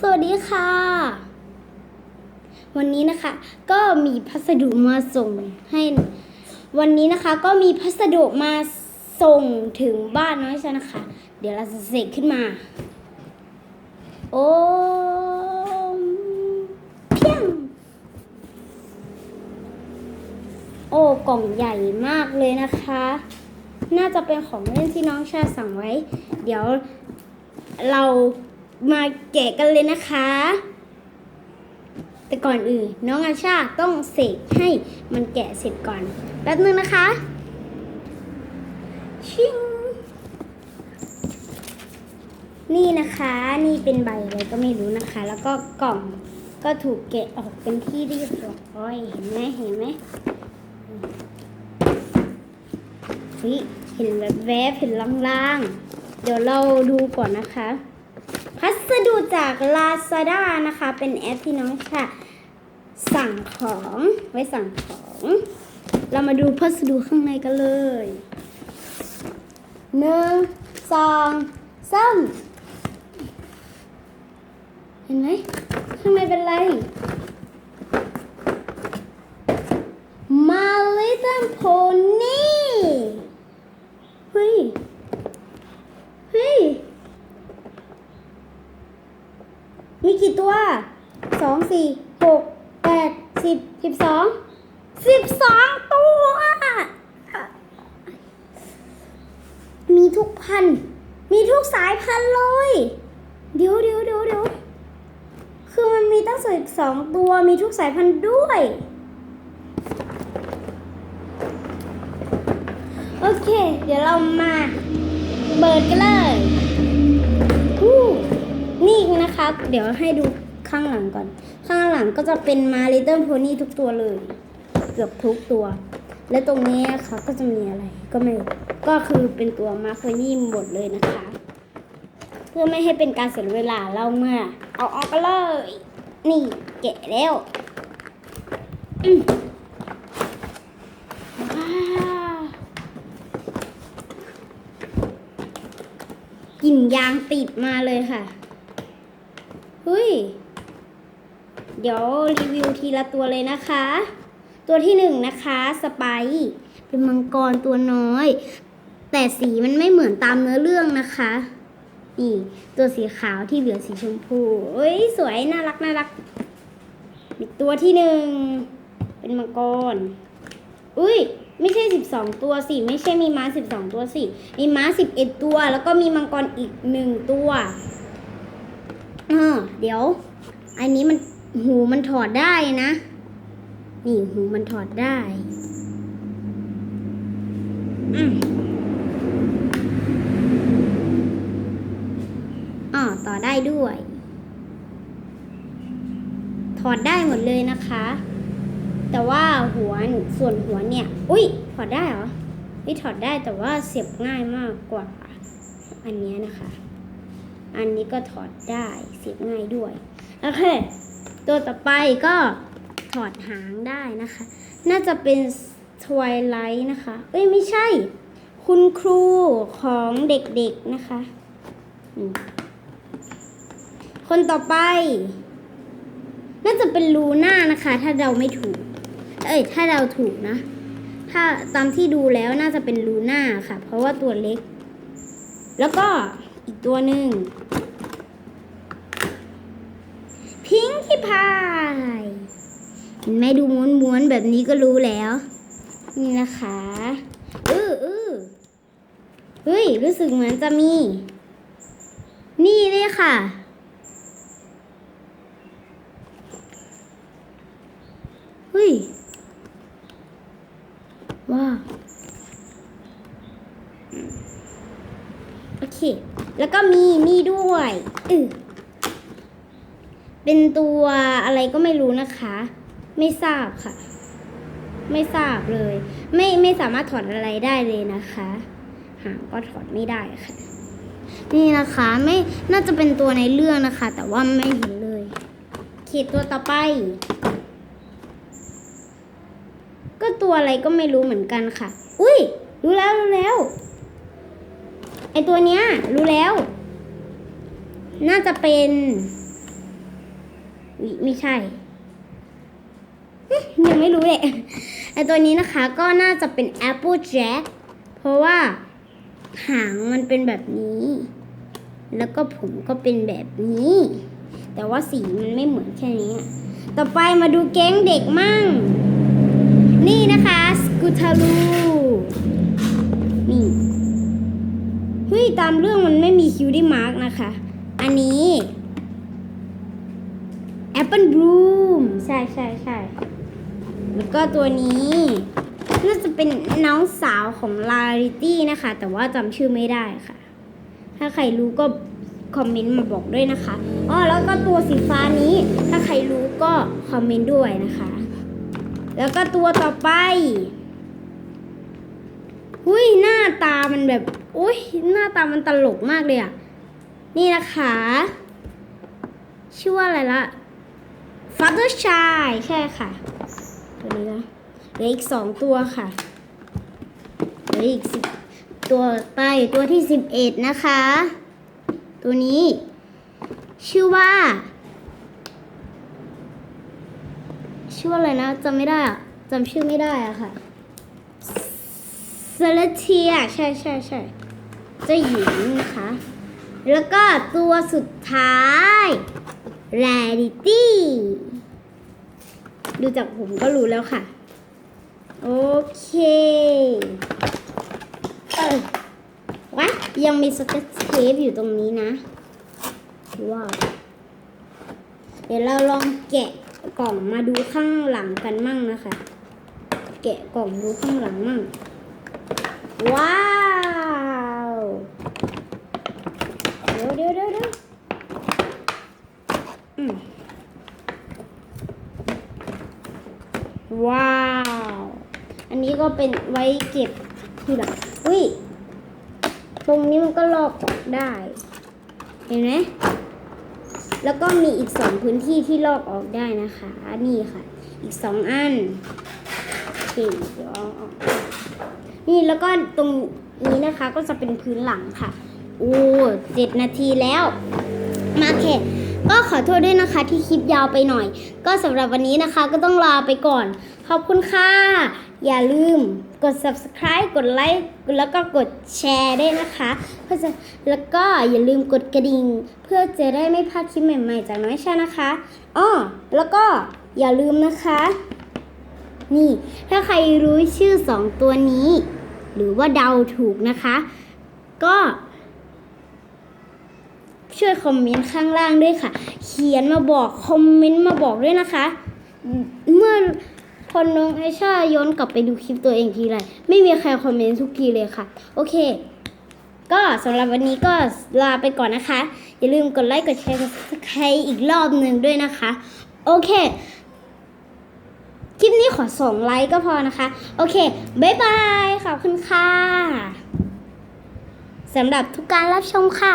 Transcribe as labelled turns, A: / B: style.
A: สวัสดีค่ะ วันนี้นะคะ ก็มีพัสดุมาส่งให้ วันนี้นะคะก็มีพัสดุมาส่งถึงบ้านน้อยฉันนะคะ เดี๋ยวเราจะเสกขึ้นมา โอ้เพียงโอ้กล่องใหญ่มากเลยนะคะ น่าจะเป็นของเล่นที่น้องชาสั่งไว้ เดี๋ยวเรา มาแกะกันเลยนะคะ แต่ก่อนอื่นน้องอาชาต้องเสกให้มันแกะเสร็จก่อนแป๊บนึงนะคะ ชิงนี่นะคะนี่เป็นใบอะไรก็ไม่รู้นะคะ แล้วก็กล่องก็ถูกแกะออกเป็นที่เรียบร้อยเห็นไหมเห็นไหมเฮ้ยเห็นแบบแวบๆเห็นลางๆ เดี๋ยวเราดูก่อนนะคะ พัสดุจาก Lazada นะคะ เป็นแอปที่น้องค่ะ สั่งของไว้สั่งของ เรามาดูพัสดุข้างในกันเลยหนึ่งสองสามเห็นไหมข้างในเป็นอะไรมาลิตันโพนเฮ้ย เฮ้ย มีกี่ตัว สี่หกแปดสิบสิบสองสิบสองตัว มีทุกพัน มีทุกสายพันเลย เดี๋ยวเดี๋ยวเดี๋ยวเดี๋ยวคือมันมีตั้งสิบสองตัว มีทุกสายพันธุ์ด้วย โอเค เดี๋ยวเรามาเปิดกันเลยนี่นะคะเดี๋ยวให้ดูข้างหลังก่อน ข้างหลังก็จะเป็นมา Little Pony ทุกตัวเลย เกือบทุกตัว และตรงนี้นะคะก็จะมีอะไรก็ไม่รู้ก็คือเป็นตัวมาร์คนี่หมดเลยนะคะ เพื่อไม่ให้เป็นการเสียเวลาเราเมื่อ เอาออกกันเลยนี่แกะแล้วอืมว้าวกลิ่นยางติดมาเลยค่ะ เฮ้ย เดี๋ยวรีวิวทีละตัวเลยนะคะ ตัวที่หนึ่งนะคะสไปเป็นมังกรตัวน้อย แต่สีมันไม่เหมือนตามเนื้อเรื่องนะคะนี่ตัวสีขาวที่เหลือสีชมพูเอ้ยสวยน่ารักน่ารักอีกตัวที่หนึ่งเป็นมังกร อุ้ยไม่ใช่สิบสองตัวสิไม่ใช่มีม้าสิบสองตัวสิมีม้าสิบเอ็ดตัว แล้วก็มีมังกรอีกหนึ่งตัวเออเดี๋ยว อันนี้มัน หูมันถอดได้นะ นี่หูมันถอดได้อ๋อต่อได้ด้วย ถอดได้หมดเลยนะคะ แต่ว่าหัวส่วนหัวเนี่ย อุ้ยถอดได้เหรอไม่ถอดได้แต่ว่าเสียบง่ายมากกว่า อันนี้นะคะ อันนี้ก็ถอดได้เสียบง่ายด้วย โอเค ตัวต่อไปก็ถอดหางได้นะคะ น่าจะเป็นทวายไลท์นะคะ เอ้ยไม่ใช่ คุณครูของเด็กๆนะคะ คนต่อไป น่าจะเป็นลูน่านะคะ ถ้าเราไม่ถูก เอ้ย ถ้าเราถูกนะ ถ้าตามที่ดูแล้วน่าจะเป็นลูน่าค่ะ เพราะว่าตัวเล็ก แล้วก็อีกตัวหนึ่ง พายเห็นไหมดูม้วนๆแบบนี้ก็รู้แล้ว นี่นะคะอืออือเฮ้ย รู้สึกเหมือนจะมี นี่เลยค่ะ เฮ้ย ว้าโอเค แล้วก็มีนี่ด้วยอือ เป็นตัวอะไรก็ไม่รู้นะคะ ไม่ทราบค่ะ ไม่ทราบเลย ไม่ไม่สามารถถอดอะไรได้เลยนะคะ หางก็ถอดไม่ได้ค่ะ นี่นะคะไม่น่าจะเป็นตัวในเรื่องนะคะ แต่ว่าไม่เห็นเลยขีดตัวต่อไป ก็ตัวอะไรก็ไม่รู้เหมือนกันค่ะ อุ้ยรู้แล้วรู้แล้วไอตัวเนี้ยรู้แล้ว น่าจะเป็น อุ๊ยไม่ใช่ยังไม่รู้เลยไอตัวนี้นะคะก็น่าจะเป็น Apple Jack เพราะว่าหางมันเป็นแบบนี้ แล้วก็ผมก็เป็นแบบนี้ แต่ว่าสีมันไม่เหมือนแค่นี้ ต่อไปมาดูแก๊งเด็กมั่ง นี่นะคะสกูทารูนี่เฮ้ยตามเรื่องมันไม่มีคิวได้มาร์กนะคะ อันนี้ Apple Bloom ใช่ใช่ใช่แล้วก็ตัวนี้น่าจะเป็นน้องสาวของ Larity นะคะ แต่ว่าจำชื่อไม่ได้ค่ะ ถ้าใครรู้ก็คอมเมนต์มาบอกด้วยนะคะอ๋อแล้วก็ตัวสีฟ้านี้ ถ้าใครรู้ก็คอมเมนต์ด้วยนะคะ แล้วก็ตัวต่อไปหุ้ยหน้าตามันแบบอุ้ยหน้าตามันตลกมากเลยอะนี่นะคะ ชื่อว่าอะไรละ Father Shy ใช่ค่ะ ตัวนี้นะเหลืออีกสองตัวค่ะเหลืออีกสิบตัวไปตัวที่สิบเอ็ดนะคะ ตัวนี้ ชื่อว่า ชื่อว่าอะไรนะจำไม่ได้อะจำชื่อไม่ได้อะค่ะเซเลเทียใช่ใช่ใช่เจะหญิงนะคะ แล้วก็ตัวสุดท้าย Rarity ดูจากผมก็รู้แล้วค่ะ โอเคเออวะยังมีสเก็ตเทปอยู่ตรงนี้นะ ว้าว เดี๋ยวเราลองแกะกล่องมาดูข้างหลังกันมั่งนะคะ แกะกล่องดูข้างหลังมั่ง ว้าวเดี๋ยวเดี๋ยวเดี๋ยวเดี๋ยวอืมว้าว อันนี้ก็ เป็นไว้เก็บทีหลังอุ้ย ตรงนี้มันก็ลอกออกได้ เห็นไหมแล้วก็มีอีกสองพื้นที่ที่ลอกออกได้นะคะ นี่ค่ะ อีกสองอันโอเคเดี๋ยวเอาออก นี่แล้วก็ตรงนี้นะคะก็จะเป็นพื้นหลังค่ะ โอ้เจ็ดนาทีแล้ว มาโอเคก็ขอโทษด้วยนะคะที่คลิปยาวไปหน่อย ก็สำหรับวันนี้นะคะก็ต้องลาไปก่อน ขอบคุณค่ะ อย่าลืมกด subscribe กดไลค์แล้วก็กดแชร์ด้วยนะคะเพื่อจะแล้วก็อย่าลืมกดกระดิ่ง เพื่อจะได้ไม่พลาดคลิปใหม่ๆ จากน้อยชานะคะอ้อแล้วก็อย่าลืมนะคะ นี่ ถ้าใครรู้ชื่อสองตัวนี้ หรือว่าเดาถูกนะคะ ก็ช่วยคอมเมนต์ข้างล่างด้วยค่ะ เขียนมาบอก คอมเมนต์มาบอกด้วยนะคะ เมื่อ พอน้องไอชาย้อนกลับไปดูคลิปตัวเองทีไรไม่มีใครคอมเมนต์ทุกทีเลยค่ะ โอเค ก็สำหรับวันนี้ก็ลาไปก่อนนะคะ อย่าลืมกดไลค์กดแชร์กด subscribe อีกรอบหนึ่งด้วยนะคะ โอเค คลิปนี้ขอสองไลค์ก็พอนะคะ โอเคบ๊ายบายขอบคุณค่ะสำหรับทุกการรับชมค่ะ